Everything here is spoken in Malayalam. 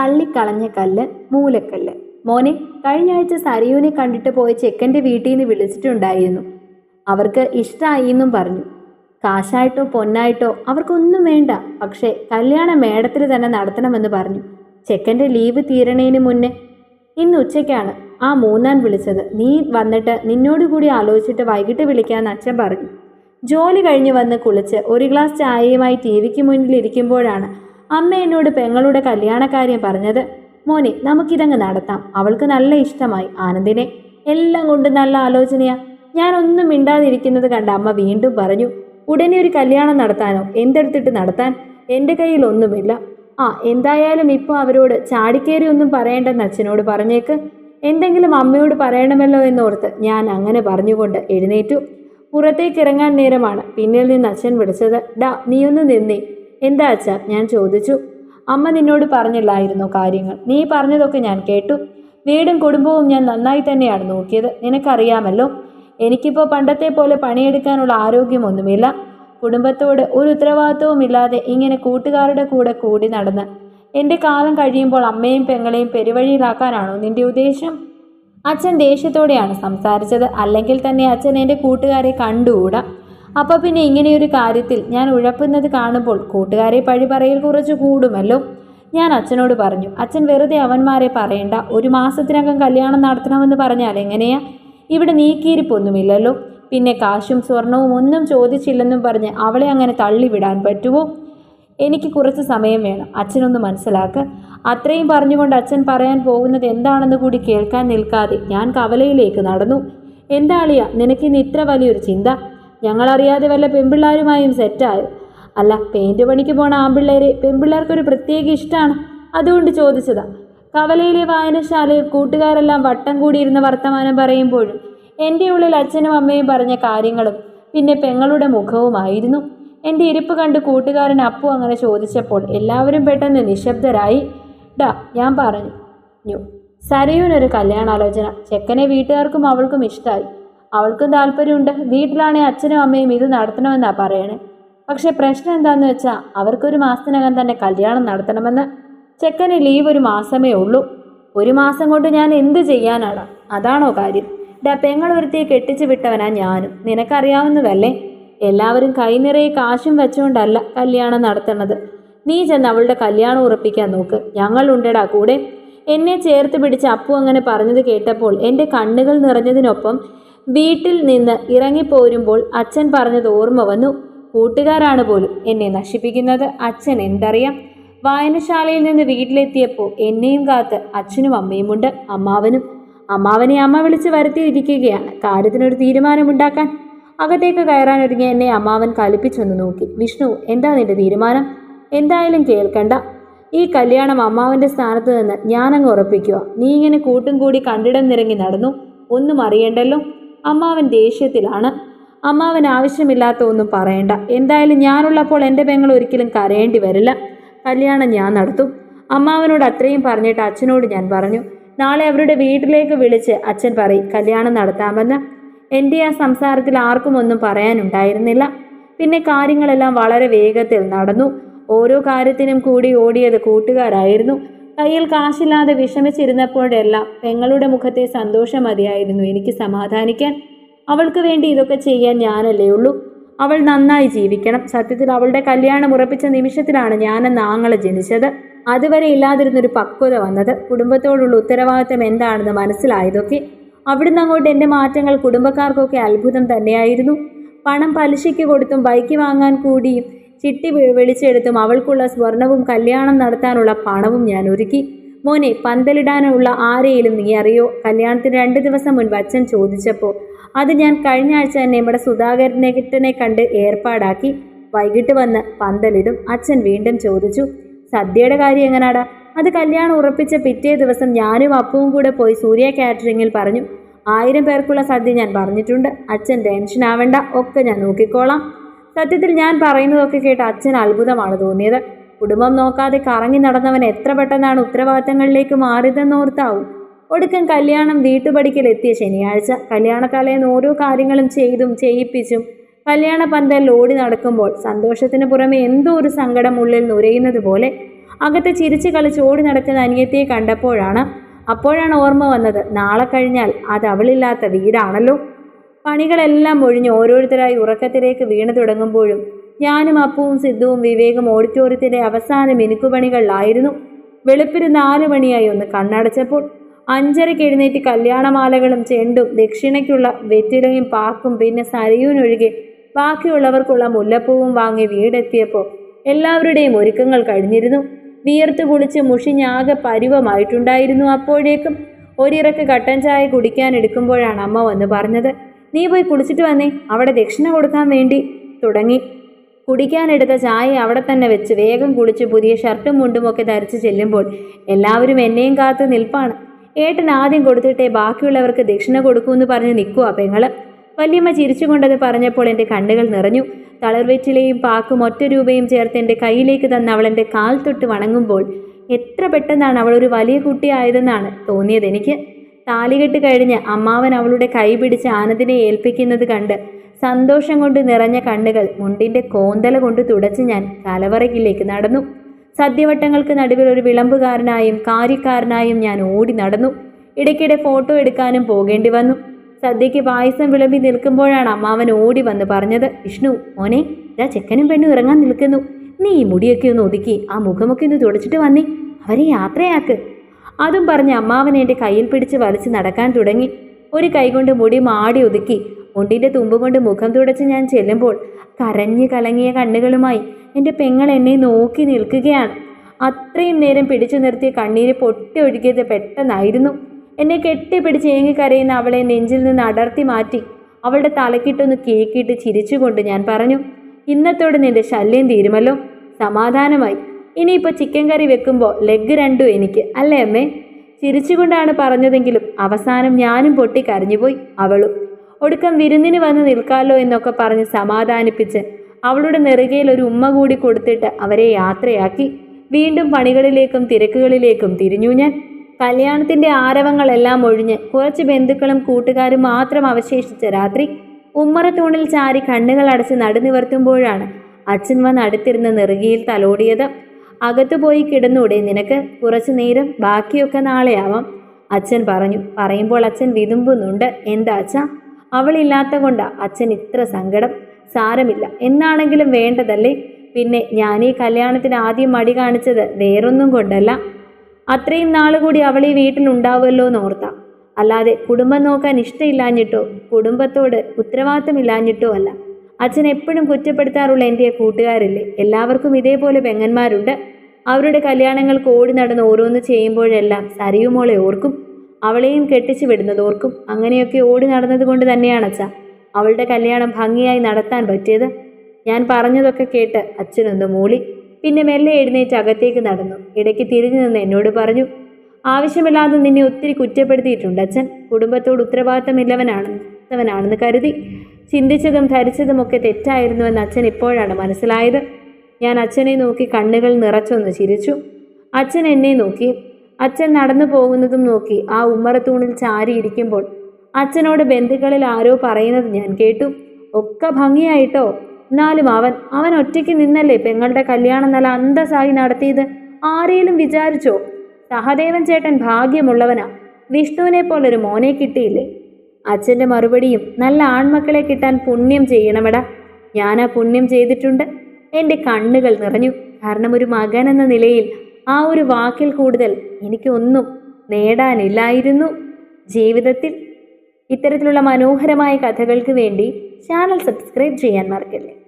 തള്ളിക്കളഞ്ഞ കല്ല് മൂലക്കല്ല്. മോനെ കഴിഞ്ഞ ആഴ്ച സരയുവിനെ കണ്ടിട്ട് പോയ ചെക്കന്റെ വീട്ടിൽ നിന്ന് വിളിച്ചിട്ടുണ്ടായിരുന്നു. അവർക്ക് ഇഷ്ടമായി എന്നും പറഞ്ഞു. കാശായിട്ടോ പൊന്നായിട്ടോ അവർക്കൊന്നും വേണ്ട. പക്ഷേ കല്യാണം മേടത്തിൽ തന്നെ നടത്തണമെന്ന് പറഞ്ഞു. ചെക്കന്റെ ലീവ് തീരണേന് മുന്നേ ഇന്ന് ഉച്ചയ്ക്കാണ്. ആ മൂന്നാൻ വിളിച്ചത്. നീ വന്നിട്ട് നിന്നോട് കൂടി ആലോചിച്ചിട്ട് വൈകിട്ട് വിളിക്കാമെന്ന് അച്ഛൻ പറഞ്ഞു. ജോലി കഴിഞ്ഞ് വന്ന് കുളിച്ച് ഒരു ഗ്ലാസ് ചായയുമായി ടി വിക്ക് മുന്നിൽ ഇരിക്കുമ്പോഴാണ് അമ്മ എന്നോട് പെങ്ങളുടെ കല്യാണക്കാര്യം പറഞ്ഞത്. മോനെ നമുക്കിതങ്ങ് നടത്താം. അവൾക്ക് നല്ല ഇഷ്ടമായി ആനന്ദിനെ. എല്ലാം കൊണ്ട് നല്ല ആലോചനയാ. ഞാനൊന്നും മിണ്ടാതിരിക്കുന്നത് കണ്ട അമ്മ വീണ്ടും പറഞ്ഞു ഉടനെ ഒരു കല്യാണം നടത്താനോ? എന്തെടുത്തിട്ട് നടത്താൻ? എന്റെ കയ്യിൽ ഒന്നുമില്ല. ആ എന്തായാലും ഇപ്പോൾ അവരോട് ചാടിക്കേറി ഒന്നും പറയേണ്ടെന്ന് അച്ഛനോട് പറഞ്ഞേക്ക്. എന്തെങ്കിലും അമ്മയോട് പറയണമല്ലോ എന്നോർത്ത് ഞാൻ അങ്ങനെ പറഞ്ഞുകൊണ്ട് എഴുന്നേറ്റു. പുറത്തേക്ക് ഇറങ്ങാൻ നേരമാണ് പിന്നിൽ നിന്ന് അച്ഛൻ വിളിച്ചത്. ഡാ നീയൊന്ന് നിന്നേ. എന്താ അച്ഛാ? ഞാൻ ചോദിച്ചു. അമ്മ നിന്നോട് പറഞ്ഞില്ലായിരുന്നു കാര്യങ്ങൾ. നീ പറഞ്ഞതൊക്കെ ഞാൻ കേട്ടു. വീടും കുടുംബവും ഞാൻ നന്നായി തന്നെയാണ് നോക്കിയത്. നിനക്കറിയാമല്ലോ എനിക്കിപ്പോൾ പണ്ടത്തെ പോലെ പണിയെടുക്കാനുള്ള ആരോഗ്യമൊന്നുമില്ല. കുടുംബത്തോട് ഒരു ഉത്തരവാദിത്വവും ഇല്ലാതെ ഇങ്ങനെ കൂട്ടുകാരുടെ കൂടെ കൂടി നടന്ന് എന്റെ കാലം കഴിയുമ്പോൾ അമ്മയും പെങ്ങളെയും പെരുവഴിയിലാക്കാനാണോ നിന്റെ ഉദ്ദേശം? അച്ഛൻ ദേഷ്യത്തോടെയാണ് സംസാരിച്ചത്. അല്ലെങ്കിൽ തന്നെ അച്ഛൻ എന്റെ കൂട്ടുകാരെ കണ്ടുകൂടാ? അപ്പോൾ പിന്നെ ഇങ്ങനെയൊരു കാര്യത്തിൽ ഞാൻ ഉഴപ്പുന്നത് കാണുമ്പോൾ കൂട്ടുകാരെ പഴി പറയൽ കുറച്ച് കൂടുമല്ലോ. ഞാൻ അച്ഛനോട് പറഞ്ഞു അച്ഛൻ വെറുതെ അവന്മാരെ പറയണ്ട. ഒരു മാസത്തിനകം കല്യാണം നടത്തണമെന്ന് പറഞ്ഞാൽ എങ്ങനെയാ? ഇവിടെ നീക്കിയിരിപ്പൊന്നുമില്ലല്ലോ. പിന്നെ കാശും സ്വർണവും ഒന്നും ചോദിച്ചില്ലെന്നും പറഞ്ഞ് അവളെ അങ്ങനെ തള്ളിവിടാൻ പറ്റുമോ എനിക്ക് കുറച്ച് സമയം വേണം. അച്ഛനൊന്ന് മനസ്സിലാക്ക്. അത്രയും പറഞ്ഞുകൊണ്ട് അച്ഛൻ പറയാൻ പോകുന്നത് എന്താണെന്ന് കൂടി കേൾക്കാൻ നിൽക്കാതെ ഞാൻ കവലയിലേക്ക് നടന്നു. എന്താളിയ നിനക്കിന്ന് ഇത്ര വലിയൊരു ചിന്ത? ഞങ്ങളറിയാതെ വല്ല പെൺപിള്ളാരുമായും സെറ്റായോ അല്ല പെയിന്റ് പണിക്ക് പോണ ആൺപിള്ളേരെ പെൺപിള്ളേർക്കൊരു പ്രത്യേക ഇഷ്ടമാണ് അതുകൊണ്ട് ചോദിച്ചതാ. കവലയിലെ വായനശാലയിൽ കൂട്ടുകാരെല്ലാം വട്ടം കൂടിയിരുന്ന വർത്തമാനം പറയുമ്പോഴും എന്റെ ഉള്ളിൽ അച്ഛനും അമ്മയും പറഞ്ഞ കാര്യങ്ങളും പിന്നെ പെങ്ങളുടെ മുഖവുമായിരുന്നു. എന്റെ ഇരിപ്പ് കണ്ട് കൂട്ടുകാരൻ അപ്പു അങ്ങനെ ചോദിച്ചപ്പോൾ എല്ലാവരും പെട്ടെന്ന് നിശബ്ദരായി. ഡാ ഞാൻ പറഞ്ഞു. സരയൂനൊരു കല്യാണാലോചന. ചെക്കനെ വീട്ടുകാർക്കും അവൾക്കും ഇഷ്ടമായി അവൾക്കും താല്പര്യമുണ്ട്. വീട്ടിലാണെങ്കിൽ അച്ഛനും അമ്മയും ഇത് നടത്തണമെന്നാണ് പറയണേ. പക്ഷേ പ്രശ്നം എന്താണെന്ന് വെച്ചാൽ അവർക്കൊരു മാസത്തിനകം തന്നെ കല്യാണം നടത്തണമെന്ന്. ചെക്കന് ലീവ് ഒരു മാസമേ ഉള്ളൂ. ഒരു മാസം കൊണ്ട് ഞാൻ എന്ത് ചെയ്യാനാണ് അതാണോ കാര്യം. ഡാ പെങ്ങളൊരുത്തിയെ കെട്ടിച്ചു വിട്ടവനാ ഞാനും. നിനക്കറിയാവുന്നതല്ലേ? എല്ലാവരും കൈനിറയെ കാശും വെച്ചുകൊണ്ടല്ല കല്യാണം നടത്തണത്. നീ ചെന്ന് അവളുടെ കല്യാണം ഉറപ്പിക്കാൻ നോക്ക്. ഞങ്ങളുണ്ടെടാ കൂടെ. എന്നെ ചേർത്ത് പിടിച്ച് അപ്പു അങ്ങനെ പറഞ്ഞത് കേട്ടപ്പോൾ എന്റെ കണ്ണുകൾ നിറഞ്ഞതിനൊപ്പം വീട്ടിൽ നിന്ന് ഇറങ്ങിപ്പോരുമ്പോൾ അച്ഛൻ പറഞ്ഞത് ഓർമ്മ വന്നു. കൂട്ടുകാരാണ് പോലും എന്നെ നശിപ്പിക്കുന്നത്. അച്ഛൻ എന്തറിയാം? വായനശാലയിൽ നിന്ന് വീട്ടിലെത്തിയപ്പോൾ എന്നെയും കാത്ത് അച്ഛനും അമ്മയുമുണ്ട് അമ്മാവനും. അമ്മാവനെ അമ്മ വിളിച്ച് വരുത്തിയിരിക്കുകയാണ്. കാര്യത്തിനൊരു തീരുമാനമുണ്ടാക്കാൻ. അകത്തേക്ക് കയറാനൊരുങ്ങി എന്നെ അമ്മാവൻ കലിപ്പിച്ചൊന്ന് നോക്കി. വിഷ്ണു എന്താ നിന്റെ തീരുമാനം? എന്തായാലും കേൾക്കണ്ട. ഈ കല്യാണം അമ്മാവന്റെ സ്ഥാനത്ത് നിന്ന് ഞാനങ്ങ് ഉറപ്പിക്കുക. നീ ഇങ്ങനെ കൂട്ടും കൂടി കണ്ടിടം നിറങ്ങി നടന്നു. ഒന്നും അറിയണ്ടല്ലോ. അമ്മാവൻ ദേഷ്യത്തിലാണ്. അമ്മാവൻ ആവശ്യമില്ലാത്ത ഒന്നും പറയണ്ട. എന്തായാലും ഞാനുള്ളപ്പോൾ എന്റെ പെങ്ങൾ ഒരിക്കലും കരയേണ്ടി വരില്ല. കല്യാണം ഞാൻ നടത്തും. അമ്മാവനോട് അത്രയും പറഞ്ഞിട്ട് അച്ഛനോട് ഞാൻ പറഞ്ഞു നാളെ അവരുടെ വീട്ടിലേക്ക് വിളിച്ച് അച്ഛൻ പറയും കല്യാണം നടത്താമെന്ന്. എന്റെ ആ സംസാരത്തിൽ ആർക്കും ഒന്നും പറയാനുണ്ടായിരുന്നില്ല. പിന്നെ കാര്യങ്ങളെല്ലാം വളരെ വേഗത്തിൽ നടന്നു. ഓരോ കാര്യത്തിനും കൂടി ഓടിയത് കൂട്ടുകാരായിരുന്നു. കയ്യിൽ കാശില്ലാതെ വിഷമിച്ചിരുന്നപ്പോഴെല്ലാം പെങ്ങളുടെ മുഖത്തെ സന്തോഷം മതിയായിരുന്നു എനിക്ക് സമാധാനിക്കാൻ. അവൾക്ക് വേണ്ടി ഇതൊക്കെ ചെയ്യാൻ ഞാനല്ലേ ഉള്ളൂ. അവൾ നന്നായി ജീവിക്കണം. സത്യത്തിൽ അവളുടെ കല്യാണം ഉറപ്പിച്ച നിമിഷത്തിലാണ് ഞാനെന്ന് ആങ്ങളെ ജനിച്ചത്. അതുവരെ ഇല്ലാതിരുന്നൊരു പക്വത വന്നത്. കുടുംബത്തോടുള്ള ഉത്തരവാദിത്തം എന്താണെന്ന് മനസ്സിലായതൊക്കെ അവിടുന്ന് അങ്ങോട്ട് എന്റെ മാറ്റങ്ങൾ കുടുംബക്കാർക്കൊക്കെ അത്ഭുതം തന്നെയായിരുന്നു. പണം പലിശയ്ക്ക് കൊടുത്തും ബൈക്ക് വാങ്ങാൻ കൂടിയും ചിട്ടി വിളിച്ചെടുത്തും അവൾക്കുള്ള സ്വർണവും കല്യാണം നടത്താനുള്ള പണവും ഞാൻ ഒരുക്കി. മോനെ പന്തലിടാനുള്ള ആരെയും നീ അറിയോ? കല്യാണത്തിന് രണ്ട് ദിവസം മുൻപ് അച്ഛൻ ചോദിച്ചപ്പോൾ അത് ഞാൻ കഴിഞ്ഞ ആഴ്ച തന്നെ നമ്മുടെ സുധാകരനെ കണ്ട് ഏർപ്പാടാക്കി. വൈകിട്ട് വന്ന് പന്തലിടും. അച്ഛൻ വീണ്ടും ചോദിച്ചു സദ്യയുടെ കാര്യം എങ്ങനാടാ? അത് കല്യാണം ഉറപ്പിച്ച പിറ്റേ ദിവസം ഞാനും അപ്പവും കൂടെ പോയി സൂര്യ കാറ്ററിങ്ങിൽ പറഞ്ഞു ആയിരം പേർക്കുള്ള സദ്യ ഞാൻ പറഞ്ഞിട്ടുണ്ട്. അച്ഛൻ ടെൻഷൻ ആവണ്ട ഒക്കെ ഞാൻ നോക്കിക്കോളാം. സത്യത്തിൽ ഞാൻ പറയുന്നതൊക്കെ കേട്ട് അച്ഛൻ അത്ഭുതമാണ് തോന്നിയത്. കുടുംബം നോക്കാതെ കറങ്ങി നടന്നവൻ എത്ര പെട്ടെന്നാണ് ഉത്തരവാദിത്തങ്ങളിലേക്ക് മാറിയതെന്നോർത്താവും ഒടുക്കം കല്യാണം വീട്ടുപടിക്കൽ എത്തിയ ശനിയാഴ്ച. കല്യാണത്തലേന്ന് ഓരോ കാര്യങ്ങളും ചെയ്തും ചെയ്യിപ്പിച്ചും കല്യാണ പന്തൽ ഓടി നടക്കുമ്പോൾ സന്തോഷത്തിന് പുറമെ എന്തോ ഒരു സങ്കടം ഉള്ളിൽ നുരയുന്നത് പോലെ അകത്ത് ചിരിച്ച് കളിച്ച് ഓടി നടക്കുന്ന അനിയത്തിയെ കണ്ടപ്പോഴാണ് അപ്പോഴാണ് ഓർമ്മ വന്നത്. നാളെ കഴിഞ്ഞാൽ അത് അവളില്ലാത്ത വീടാണല്ലോ. പണികളെല്ലാം ഒഴിഞ്ഞ് ഓരോരുത്തരായി ഉറക്കത്തിലേക്ക് വീണു തുടങ്ങുമ്പോഴും ഞാനും അപ്പുവും സിദ്ധുവും വിവേകും ഓഡിറ്റോറിയത്തിന്റെ അവസാന മിനുക്കുപണികളിലായിരുന്നു. വെളുപ്പിന് നാലു മണിയായി ഒന്ന് കണ്ണടച്ചപ്പോൾ അഞ്ചരയ്ക്ക് എഴുന്നേറ്റ് കല്യാണമാലകളും ചെണ്ടും ദക്ഷിണയ്ക്കുള്ള വെറ്റിലയും പാക്കും പിന്നെ സരയൂനൊഴികെ ബാക്കിയുള്ളവർക്കുള്ള മുല്ലപ്പൂവും വാങ്ങി വീടെത്തിയപ്പോൾ എല്ലാവരുടെയും ഒരുക്കങ്ങൾ കഴിഞ്ഞിരുന്നു. വിയർത്ത് കുളിച്ച് മുഷിഞ്ഞാകെ പരുവമായിട്ടുണ്ടായിരുന്നു അപ്പോഴേക്കും. ഒരിറക്ക് കട്ടൻ ചായ കുടിക്കാൻ എടുക്കുമ്പോഴാണ് അമ്മ വന്ന് പറഞ്ഞത്. നീ പോയി കുളിച്ചിട്ട് വന്നേ. അവിടെ ദക്ഷിണ കൊടുക്കാൻ വേണ്ടി തുടങ്ങി. കുടിക്കാനെടുത്ത ചായ അവിടെ തന്നെ വെച്ച് വേഗം കുളിച്ച് പുതിയ ഷർട്ടും മുണ്ടും ഒക്കെ ധരിച്ച് ചെല്ലുമ്പോൾ എല്ലാവരും എന്നെയും കാത്ത് നിൽപ്പാണ്. ഏട്ടൻ ആദ്യം കൊടുത്തിട്ടേ ബാക്കിയുള്ളവർക്ക് ദക്ഷിണ കൊടുക്കൂന്ന് പറഞ്ഞ് നിൽക്കുക പെങ്ങൾ. വല്യമ്മ ചിരിച്ചുകൊണ്ടത് പറഞ്ഞപ്പോൾ എന്റെ കണ്ണുകൾ നിറഞ്ഞു. തളർവെറ്റിലയും പാക്കും ഒറ്റ രൂപയും ചേർത്ത് എന്റെ കയ്യിലേക്ക് തന്ന അവൾ എന്റെ കാൽ തൊട്ട് വണങ്ങുമ്പോൾ എത്ര പെട്ടെന്നാണ് അവൾ ഒരു വലിയ കുട്ടിയായതെന്നാണ് തോന്നിയത് എനിക്ക്. താലികെട്ട് കഴിഞ്ഞ് അമ്മാവൻ അവളുടെ കൈ പിടിച്ച് ആനന്ദിനെ ഏൽപ്പിക്കുന്നത് കണ്ട് സന്തോഷം കൊണ്ട് നിറഞ്ഞ കണ്ണുകൾ മുണ്ടിന്റെ കോന്തല കൊണ്ട് തുടച്ച് ഞാൻ കലവറയിലേക്ക് നടന്നു. സദ്യവട്ടങ്ങൾക്ക് നടുവിൽ ഒരു വിളമ്പുകാരനായും കാര്യക്കാരനായും ഞാൻ ഓടി നടന്നു. ഇടയ്ക്കിടെ ഫോട്ടോ എടുക്കാനും പോകേണ്ടി വന്നു. സദ്യയ്ക്ക് പായസം വിളമ്പി നിൽക്കുമ്പോഴാണ് അമ്മാവൻ ഓടി വന്ന് പറഞ്ഞത് വിഷ്ണു മോനെ ഇതാ ചെക്കനും പെണ്ണും ഇറങ്ങാൻ നിൽക്കുന്നു. നീ ഈ മുടിയൊക്കെ ഒന്ന് ഒതുക്കി ആ മുഖമൊക്കെ ഒന്ന് തുടച്ചിട്ട് വന്നേ. അവരെ യാത്രയാക്ക്. അതും പറഞ്ഞ് അമ്മാവൻ എന്റെ കയ്യിൽ പിടിച്ച് വലിച്ച് നടക്കാൻ തുടങ്ങി. ഒരു കൈകൊണ്ട് മുടി മാടി ഒതുക്കി. മുണ്ടിന്റെ തുമ്പ് കൊണ്ട് മുഖം തുടച്ച് ഞാൻ ചെല്ലുമ്പോൾ കരഞ്ഞു കലങ്ങിയ കണ്ണുകളുമായി എന്റെ പെങ്ങൾ എന്നെ നോക്കി നിൽക്കുകയാണ്. അത്രയും നേരം പിടിച്ചു നിർത്തിയ കണ്ണീര് പൊട്ടി ഒഴുകിയത് പെട്ടെന്നായിരുന്നു. എന്നെ കെട്ടിപ്പിടിച്ച് ഏങ്ങിക്കരയുന്ന അവളെ നെഞ്ചിൽ നിന്ന് അടർത്തി മാറ്റി അവളുടെ തലക്കിട്ടൊന്ന് കേക്കിട്ട് ചിരിച്ചുകൊണ്ട് ഞാൻ പറഞ്ഞു ഇന്നത്തോടെ നിന്റെ ശല്യം തീരുമല്ലോ. സമാധാനമായി. ഇനിയിപ്പോൾ ചിക്കൻ കറി വെക്കുമ്പോൾ ലെഗ് രണ്ടും എനിക്ക് അല്ലേ അമ്മേ? ചിരിച്ചുകൊണ്ടാണ് പറഞ്ഞതെങ്കിലും അവസാനം ഞാനും പൊട്ടി കരഞ്ഞുപോയി അവളും. ഒടുക്കം വിരുന്നിന് വന്ന് നിൽക്കാമല്ലോ എന്നൊക്കെ പറഞ്ഞ് സമാധാനിപ്പിച്ച് അവളുടെ നെറുകയിൽ ഒരു ഉമ്മ കൂടി കൊടുത്തിട്ട് അവരെ യാത്രയാക്കി. വീണ്ടും പണികളിലേക്കും തിരക്കുകളിലേക്കും തിരിഞ്ഞു ഞാൻ. കല്യാണത്തിന്റെ ആരവങ്ങളെല്ലാം ഒഴിഞ്ഞ് കുറച്ച് ബന്ധുക്കളും കൂട്ടുകാരും മാത്രം അവശേഷിച്ച രാത്രി ഉമ്മറ തൂണിൽ ചാരി കണ്ണുകൾ അടച്ച് നടുനിവർത്തുമ്പോഴാണ് അച്ഛൻ വന്ന് അടുത്തിരുന്ന് നെറുകിയിൽ തലോടിയത്. അകത്തു പോയി കിടന്നൂടെ നിനക്ക് കുറച്ചു നേരം ബാക്കിയൊക്കെ നാളെയാവാം. അച്ഛൻ പറഞ്ഞു. പറയുമ്പോൾ അച്ഛൻ വിതുമ്പുന്നുണ്ട്. എന്താ അച്ഛാ? അവളില്ലാത്ത കൊണ്ടാ അച്ഛൻ ഇത്ര സങ്കടം? സാരമില്ല. എന്നാണെങ്കിലും വേണ്ടതല്ലേ? പിന്നെ ഞാൻ ഈ കല്യാണത്തിന് ആദ്യം മടി കാണിച്ചത് വേറൊന്നും കൊണ്ടല്ല. അത്രയും നാൾ കൂടി അവൾ ഈ വീട്ടിലുണ്ടാവുമല്ലോ എന്ന് ഓർത്താം അല്ലാതെ കുടുംബം നോക്കാൻ ഇഷ്ടമില്ലാഞ്ഞിട്ടോ കുടുംബത്തോട് ഉത്തരവാദിത്തമില്ലാഞ്ഞിട്ടോ അല്ല. അച്ഛൻ എപ്പോഴും കുറ്റപ്പെടുത്താറുള്ള എന്റെ കൂട്ടുകാരില്ലേ? എല്ലാവർക്കും ഇതേപോലെ പെങ്ങന്മാരുണ്ട്. അവരുടെ കല്യാണങ്ങൾക്ക് ഓടി നടന്ന് ഓരോന്ന് ചെയ്യുമ്പോഴെല്ലാം സരിയുമോളെ ഓർക്കും. അവളെയും കെട്ടിച്ചു വിടുന്നത് ഓർക്കും. അങ്ങനെയൊക്കെ ഓടി നടന്നത് കൊണ്ട് തന്നെയാണ് അച്ഛ. അവളുടെ കല്യാണം ഭംഗിയായി നടത്താൻ പറ്റിയത്. ഞാൻ പറഞ്ഞതൊക്കെ കേട്ട് അച്ഛനൊന്ന് മൂളി. പിന്നെ മെല്ലെ എഴുന്നേറ്റ് അകത്തേക്ക് നടന്നു. ഇടയ്ക്ക് തിരിഞ്ഞു നിന്ന് എന്നോട് പറഞ്ഞു ആവശ്യമില്ലാതെ നിന്നെ ഒത്തിരി കുറ്റപ്പെടുത്തിയിട്ടുണ്ട് അച്ഛൻ. കുടുംബത്തോട് ഉത്തരവാദിത്തമില്ലവനാണെന്നവനാണെന്ന് കരുതി. ചിന്തിച്ചതും ധരിച്ചതും ധരിച്ചതുമൊക്കെ തെറ്റായിരുന്നുവെന്ന് അച്ഛൻ ഇപ്പോഴാണ് മനസ്സിലായത്. ഞാൻ അച്ഛനെ നോക്കി കണ്ണുകൾ നിറച്ചൊന്ന് ചിരിച്ചു. അച്ഛൻ എന്നെ നോക്കി. അച്ഛൻ നടന്നു പോകുന്നതും നോക്കി. ആ ഉമ്മറത്തൂണിൽ ചാരിയിരിക്കുമ്പോൾ അച്ഛനോട് ബന്ധുക്കളിൽ ആരോ പറയുന്നത് ഞാൻ കേട്ടു. ഒക്കെ ഭംഗിയായിട്ടോ? എന്നാലും അവൻ അവൻ ഒറ്റയ്ക്ക് നിന്നല്ലേ പെങ്ങളുടെ കല്യാണം നല്ല അന്തസ്സായി നടത്തിയത്? ആരെയും വിചാരിച്ചോ? സഹദേവൻ ചേട്ടൻ ഭാഗ്യമുള്ളവനാ. വിഷ്ണുവിനെ പോലൊരു മോനെ കിട്ടിയില്ലേ? അച്ഛന്റെ മറുപടിയും നല്ല ആൺമക്കളെ കിട്ടാൻ പുണ്യം ചെയ്യണമെടാ. ഞാൻ ആ പുണ്യം ചെയ്തിട്ടുണ്ട്. എന്റെ കണ്ണുകൾ നിറഞ്ഞു. കാരണം ഒരു മകൻ എന്ന നിലയിൽ ആ ഒരു വാക്കിൽ കൂടുതൽ എനിക്കൊന്നും നേടാനില്ലായിരുന്നു. ജീവിതത്തിൽ ഇത്തരത്തിലുള്ള മനോഹരമായ കഥകൾക്ക് വേണ്ടി ചാനൽ സബ്സ്ക്രൈബ് ചെയ്യാൻ മറക്കല്ലേ?